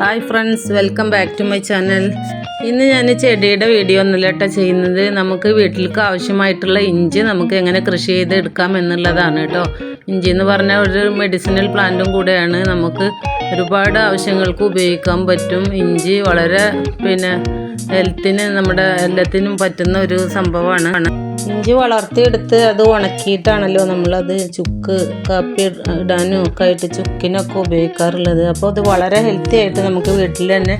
Hi friends welcome back to my channel ഇന്ന് ഞാൻ ചെടിയുടെ വീഡിയോ ഒന്നുമില്ല കേട്ടോ ചെയ്യുന്നത്. നമുക്ക് വീട്ടിലേക്ക് ആവശ്യമായിട്ടുള്ള ഇഞ്ചി നമുക്ക് എങ്ങനെ കൃഷി ചെയ്ത് എടുക്കാം എന്നുള്ളതാണ് കേട്ടോ. ഇഞ്ചി എന്ന് പറഞ്ഞാൽ ഒരു മെഡിസിനൽ പ്ലാന്റും കൂടെയാണ്. നമുക്ക് ഒരുപാട് ആവശ്യങ്ങൾക്ക് ഉപയോഗിക്കാൻ പറ്റും. ഇഞ്ചി വളരെ പിന്നെ ഹെൽത്തിന് നമ്മുടെ എല്ലാത്തിനും പറ്റുന്ന ഒരു സംഭവമാണ്. ഇഞ്ചി വളർത്തിയെടുത്ത് അത് ഉണക്കിയിട്ടാണല്ലോ നമ്മളത് ചുക്ക് കാപ്പി ഇടാനും ഒക്കെ ആയിട്ട് ചുക്കിനൊക്കെ ഉപയോഗിക്കാറുള്ളത്. അപ്പോൾ അത് വളരെ ഹെൽത്തി ആയിട്ട് നമുക്ക് വീട്ടിൽ തന്നെ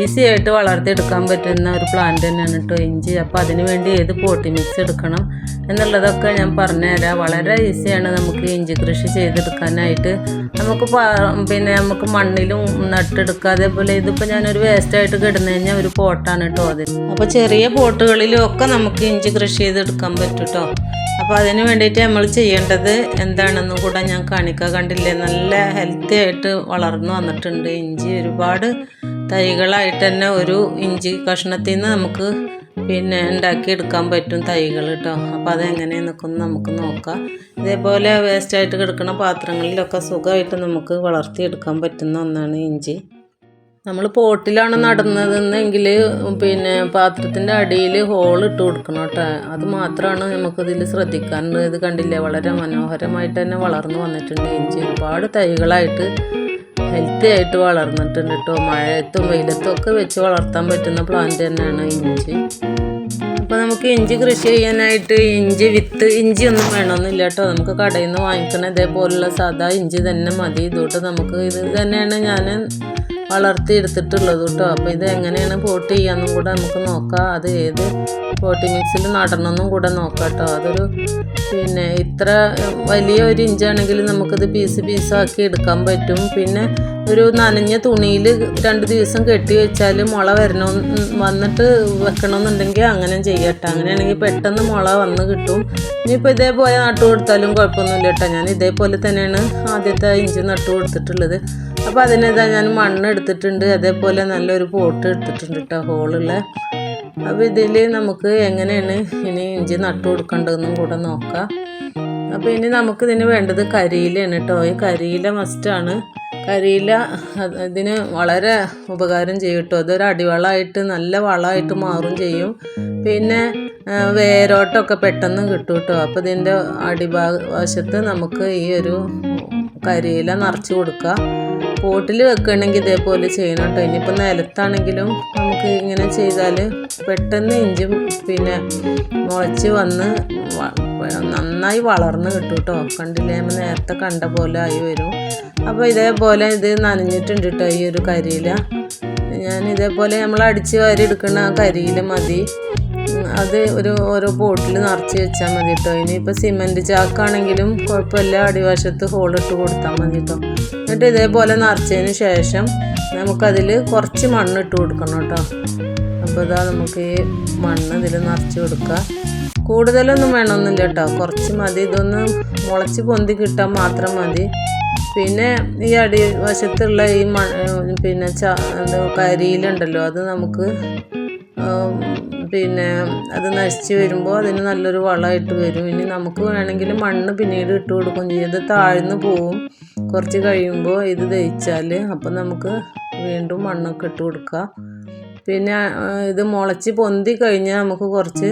ഈസി ആയിട്ട് വളർത്തിയെടുക്കാൻ പറ്റുന്ന ഒരു പ്ലാന്റ് തന്നെയാണ് കേട്ടോ ഇഞ്ചി. അപ്പോൾ അതിന് വേണ്ടി ഏത് പോട്ടി മിക്സ് എടുക്കണം എന്നുള്ളതൊക്കെ ഞാൻ പറഞ്ഞുതരാം. വളരെ ഈസിയാണ് നമുക്ക് ഇഞ്ചി കൃഷി ചെയ്തെടുക്കാനായിട്ട്. നമുക്ക് പിന്നെ നമുക്ക് മണ്ണിലും നട്ടെടുക്കുക അതേപോലെ ഇതിപ്പോൾ ഞാനൊരു വേസ്റ്റായിട്ട് കിടന്നു കഴിഞ്ഞാൽ ഒരു പോട്ടാണ് കേട്ടോ അത്. അപ്പോൾ ചെറിയ പോട്ടുകളിലും ഒക്കെ നമുക്ക് ഇഞ്ചി കൃഷി ചെയ്തെടുക്കാൻ പറ്റും കേട്ടോ അപ്പോൾ അതിന് വേണ്ടിയിട്ട് നമ്മൾ ചെയ്യേണ്ടത് എന്താണെന്നും കൂടെ ഞാൻ കാണിക്കുക കണ്ടില്ലേ? നല്ല ഹെൽത്തി ആയിട്ട് വളർന്നു വന്നിട്ടുണ്ട്. ഇഞ്ചി ഒരുപാട് തൈകളായിട്ട് തന്നെ ഒരു ഇഞ്ചി കഷ്ണത്തിൽ നിന്ന് നമുക്ക് പിന്നെ ഉണ്ടാക്കിയെടുക്കാൻ പറ്റും തൈകൾ കേട്ടോ അപ്പോൾ അതെങ്ങനെയെന്നൊക്കെ ഒന്ന് നമുക്ക് നോക്കാം. ഇതേപോലെ വേസ്റ്റായിട്ട് കിടക്കുന്ന പാത്രങ്ങളിലൊക്കെ സുഖമായിട്ട് നമുക്ക് വളർത്തിയെടുക്കാൻ പറ്റുന്ന ഒന്നാണ് ഇഞ്ചി. നമ്മൾ പോട്ടിലാണ് നടുന്നതെന്നെങ്കിൽ പിന്നെ പാത്രത്തിന്റെ അടിയിൽ ഹോൾ ഇട്ട് കൊടുക്കണം കേട്ടോ. അത് മാത്രമാണ് നമുക്കിതിൽ ശ്രദ്ധിക്കാനുള്ളത് ഇത് കണ്ടില്ലേ? വളരെ മനോഹരമായിട്ട് തന്നെ വളർന്നു വന്നിട്ടുണ്ട് ഇഞ്ചി. ഒരുപാട് തൈകളായിട്ട് ഹെൽത്തി ആയിട്ട് വളർന്നിട്ടുണ്ട് കേട്ടോ. മഴയത്തും വെയിലത്തും ഒക്കെ വെച്ച് വളർത്താൻ പറ്റുന്ന പ്ലാന്റ് തന്നെയാണ് ഇഞ്ചി. അപ്പോൾ നമുക്ക് ഇഞ്ചി കൃഷി ചെയ്യാനായിട്ട് ഇഞ്ചി വിത്ത് ഇഞ്ചി ഒന്നും വേണമെന്നില്ല കേട്ടോ. നമുക്ക് കടയിൽ നിന്ന് വാങ്ങിക്കണ ഇതേപോലുള്ള സാധാ ഇഞ്ചി തന്നെ മതി. ഇതോട്ട് നമുക്ക് ഇത് തന്നെയാണ് ഞാൻ വളർത്തി എടുത്തിട്ടുള്ളത് കേട്ടോ അപ്പോൾ ഇത് എങ്ങനെയാണ് പോട്ട് ചെയ്യാന്നും കൂടെ നമുക്ക് നോക്കാം. അത് ഏത് പോട്ടി മിക്സിൽ നടണമെന്നും കൂടെ നോക്കാം കേട്ടോ അതൊരു പിന്നെ ഇത്ര വലിയ ഒരു ഇഞ്ചാണെങ്കിൽ നമുക്കിത് പീസ് പീസാക്കി എടുക്കാൻ പറ്റും. പിന്നെ ഒരു നനഞ്ഞ തുണിയിൽ രണ്ട് ദിവസം കെട്ടി വെച്ചാൽ മുള വരണോ വന്നിട്ട് വെക്കണമെന്നുണ്ടെങ്കിൽ അങ്ങനെ ചെയ്യട്ടെ. അങ്ങനെയാണെങ്കിൽ പെട്ടെന്ന് മുള വന്ന് കിട്ടും. ഇനിയിപ്പോൾ ഇതേപോലെ നട്ടു കൊടുത്താലും കുഴപ്പമൊന്നുമില്ല കേട്ടോ. ഞാൻ ഇതേപോലെ തന്നെയാണ് ആദ്യത്തെ ഇഞ്ചി നട്ടു കൊടുത്തിട്ടുള്ളത്. അപ്പോൾ അതിനെന്താ ഞാൻ മണ്ണ് എടുത്തിട്ടുണ്ട്. അതേപോലെ നല്ലൊരു പോട്ട് എടുത്തിട്ടുണ്ട് കേട്ടോ ഹോളുള്ള. അപ്പോൾ ഇതിൽ നമുക്ക് എങ്ങനെയാണ് ഇനി ഇഞ്ചി നട്ടു കൊടുക്കേണ്ടതെന്നും കൂടെ നോക്കാം. അപ്പോൾ ഇനി നമുക്ക് ഇതിന് വേണ്ടത് കരിയിലയാണ് കേട്ടോ ഈ കരിയില മസ്റ്റാണ് കരിയില ഇതിന് വളരെ ഉപകാരം ചെയ്യും കേട്ടോ അതൊരു അടിവളമായിട്ട് നല്ല വളമായിട്ട് മാറും ചെയ്യും. പിന്നെ വേരോട്ടമൊക്കെ പെട്ടെന്ന് കിട്ടും കേട്ടോ അപ്പോൾ ഇതിന്റെ അടിഭാഗ വശത്ത് നമുക്ക് ഈ ഒരു കരിയില നിറച്ച് കൊടുക്കുക പോട്ടിൽ വെക്കുകയാണെങ്കിൽ ഇതേപോലെ ചെയ്യണം കേട്ടോ. ഇനിയിപ്പോൾ നിലത്താണെങ്കിലും നമുക്ക് ഇങ്ങനെ ചെയ്താൽ പെട്ടെന്ന് ഇഞ്ചും പിന്നെ മുളച്ച് വന്ന് നന്നായി വളർന്ന് കിട്ടും കേട്ടോ. കണ്ടില്ലേ? നമ്മൾ നേരത്തെ കണ്ട പോലെ ആയി വരും. അപ്പോൾ ഇതേപോലെ ഇത് നനഞ്ഞിട്ടുണ്ട് കേട്ടോ ഈ ഒരു കരിയില. ഞാൻ ഇതേപോലെ നമ്മൾ അടിച്ച് വാരി എടുക്കുന്ന ആ കരിയില മതി. അത് ഒരു ഓരോ ബോട്ടിൽ നിറച്ച് വെച്ചാൽ മതി കേട്ടോ. ഇനിയിപ്പോൾ സിമന്റ് ചാക്കാണെങ്കിലും കുഴപ്പമില്ല. അടിവശത്ത് ഹോളിട്ട് കൊടുത്താൽ മതി കേട്ടോ. എന്നിട്ട് ഇതേപോലെ നിറച്ചതിന് ശേഷം നമുക്കതിൽ കുറച്ച് മണ്ണ് ഇട്ട് കൊടുക്കണം കേട്ടോ. അപ്പോൾ ഇതാ നമുക്ക് ഈ മണ്ണ് ഇതിൽ നിറച്ച് കൊടുക്കുക. കൂടുതലൊന്നും വേണമെന്നില്ല കേട്ടോ. കുറച്ച് മതി. ഇതൊന്ന് മുളച്ച് പൊന്തി കിട്ടാൻ മാത്രം മതി. പിന്നെ ഈ അടിവശത്തുള്ള ഈ മ പിന്നെ ച എന്താ കരിയിലുണ്ടല്ലോ അത് നമുക്ക് പിന്നെ അത് നശിച്ച് വരുമ്പോൾ അതിന് നല്ലൊരു വളമായിട്ട് വരും. ഇനി നമുക്ക് വേണമെങ്കിൽ മണ്ണ് പിന്നീട് ഇട്ട് കൊടുക്കുകയും ചെയ്യും. അത് താഴ്ന്നു പോവും. കുറച്ച് കഴിയുമ്പോൾ ഇത് ദഹിച്ചാൽ അപ്പം നമുക്ക് വീണ്ടും മണ്ണൊക്കെ ഇട്ട് കൊടുക്കുക പിന്നെ ഇത് മുളച്ച് പൊന്തി കഴിഞ്ഞാൽ നമുക്ക് കുറച്ച്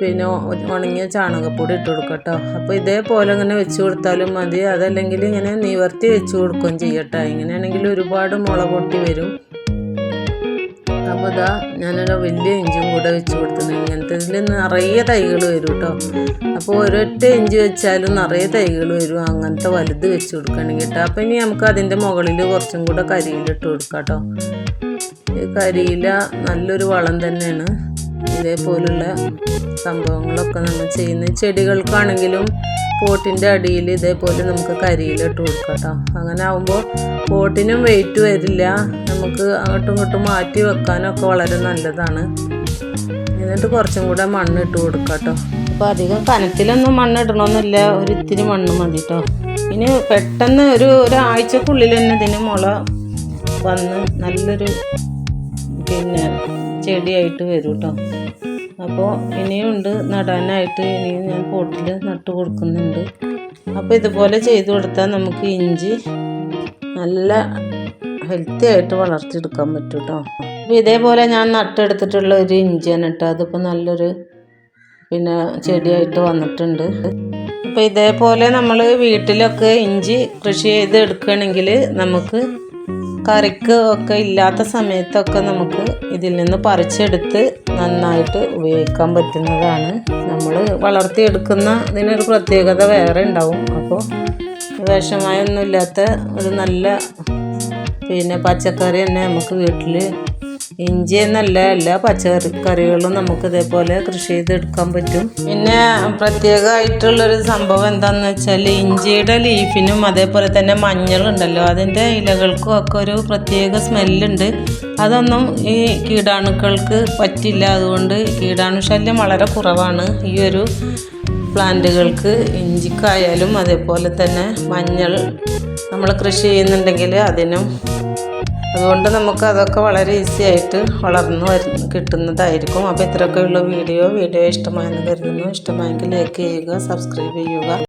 പിന്നെ ഉണങ്ങിയ ചാണകപ്പൊടി ഇട്ട് കൊടുക്കാം കേട്ടോ അപ്പോൾ ഇതേപോലെ ഇങ്ങനെ വെച്ച് കൊടുത്താലും മതി. അതല്ലെങ്കിൽ ഇങ്ങനെ നിവർത്തി വെച്ച് കൊടുക്കുകയും ചെയ്യട്ടെ ഇങ്ങനെയാണെങ്കിൽ ഒരുപാട് മുള പൊട്ടി വരും. അപ്പോൾ ഇതാ ഞാനൊരു വലിയ ഇഞ്ചും കൂടെ വെച്ച് കൊടുക്കുന്നത് ഇങ്ങനത്തെ ഇതിൽ നിറയെ തൈകൾ വരും കേട്ടോ അപ്പോൾ ഒരൊറ്റ ഇഞ്ചി വെച്ചാലും നിറയെ തൈകൾ വരും. അങ്ങനത്തെ വലുത് വെച്ച് കൊടുക്കുകയാണെങ്കിൽ കേട്ടോ. അപ്പോൾ ഇനി നമുക്ക് അതിന്റെ മുകളിൽ കുറച്ചും കൂടെ കരിയിലിട്ട് കൊടുക്കാം കേട്ടോ ഈ കരിയില നല്ലൊരു വളം തന്നെയാണ്. ഇതേപോലുള്ള സംഭവങ്ങളൊക്കെ നമ്മൾ ചെയ്യുന്ന ചെടികൾക്കാണെങ്കിലും പോട്ടിന്റെ അടിയിൽ ഇതേപോലെ നമുക്ക് കരിയിലിട്ട് കൊടുക്കാം കേട്ടോ അങ്ങനെ ആകുമ്പോൾ പോട്ടിനും വെയിറ്റ് വരില്ല. നമുക്ക് അങ്ങോട്ടും ഇങ്ങോട്ടും മാറ്റി വെക്കാനൊക്കെ വളരെ നല്ലതാണ്. എന്നിട്ട് കുറച്ചും കൂടെ മണ്ണ് ഇട്ട് കൊടുക്കാം കേട്ടോ അപ്പോൾ അധികം കനത്തിലൊന്നും മണ്ണ് ഇടണമെന്നില്ല ഒരു ഇത്തിരി മണ്ണ് മതി കേട്ടോ ഇനി പെട്ടെന്ന് ഒരു ഒരാഴ്ചക്കുള്ളിൽ തന്നെ ഇതിന് മുള വന്ന് നല്ലൊരു പിന്നെ ചെടിയായിട്ട് വരും കേട്ടോ അപ്പോൾ ഇനിയുണ്ട് നടാനായിട്ട് ഇനിയും ഞാൻ പോട്ടിൽ നട്ടു കൊടുക്കുന്നുണ്ട്. അപ്പോൾ ഇതുപോലെ ചെയ്ത് കൊടുത്താൽ നമുക്ക് ഇഞ്ചി നല്ല ഹെൽത്തി ആയിട്ട് വളർത്തിയെടുക്കാൻ പറ്റും കേട്ടോ അപ്പോൾ ഇതേപോലെ ഞാൻ നട്ടെടുത്തിട്ടുള്ള ഒരു ഇഞ്ചിയാണ് കേട്ടോ. അതിപ്പോൾ നല്ലൊരു പിന്നെ ചെടിയായിട്ട് വന്നിട്ടുണ്ട്. അപ്പോൾ ഇതേപോലെ നമ്മൾ വീട്ടിലൊക്കെ ഇഞ്ചി കൃഷി ചെയ്ത് എടുക്കുകയാണെങ്കിൽ നമുക്ക് കറിക്ക് ഒക്കെ ഇല്ലാത്ത സമയത്തൊക്കെ നമുക്ക് ഇതിൽ നിന്ന് പറിച്ചെടുത്ത് നന്നായിട്ട് ഉപയോഗിക്കാൻ പറ്റുന്നതാണ്. നമ്മൾ വളർത്തിയെടുക്കുന്ന ഇതിനൊരു പ്രത്യേകത വേറെ ഉണ്ടാവും. അപ്പോൾ വിഷമായൊന്നുമില്ലാത്ത ഒരു നല്ല പിന്നെ പച്ചക്കറി തന്നെ നമുക്ക് വീട്ടിൽ ഇഞ്ചി എന്നല്ല എല്ലാ പച്ചക്കറി കറികളും നമുക്ക് ഇതേപോലെ കൃഷി ചെയ്തെടുക്കാൻ പറ്റും. പിന്നെ പ്രത്യേകമായിട്ടുള്ളൊരു സംഭവം എന്താണെന്ന് വെച്ചാൽ ഇഞ്ചിയുടെ ലീഫിനും അതേപോലെ തന്നെ മഞ്ഞളുണ്ടല്ലോ. അതിന്റെ ഇലകൾക്കും ഒക്കെ ഒരു പ്രത്യേക സ്മെല്ലുണ്ട്. അതൊന്നും ഈ കീടാണുക്കൾക്ക് പറ്റില്ല. അതുകൊണ്ട് കീടാണുശല്യം വളരെ കുറവാണ്. ഈ ഒരു പ്ലാന്റുകൾക്ക് ഇഞ്ചിക്കായാലും അതേപോലെ തന്നെ മഞ്ഞൾ നമ്മൾ കൃഷി ചെയ്യുന്നുണ്ടെങ്കിൽ അതിനും അതുകൊണ്ട് നമുക്ക് അതൊക്കെ വളരെ ഈസി ആയിട്ട് വളർന്നു വരുന്ന കിട്ടുന്നതായിരിക്കും. അപ്പോൾ ഇത്രയൊക്കെയുള്ള വീഡിയോ. വീഡിയോ ഇഷ്ടമായെന്ന് കരുതുന്നു. ഇഷ്ടമായെങ്കിൽ ലൈക്ക് ചെയ്യുക സബ്സ്ക്രൈബ് ചെയ്യുക.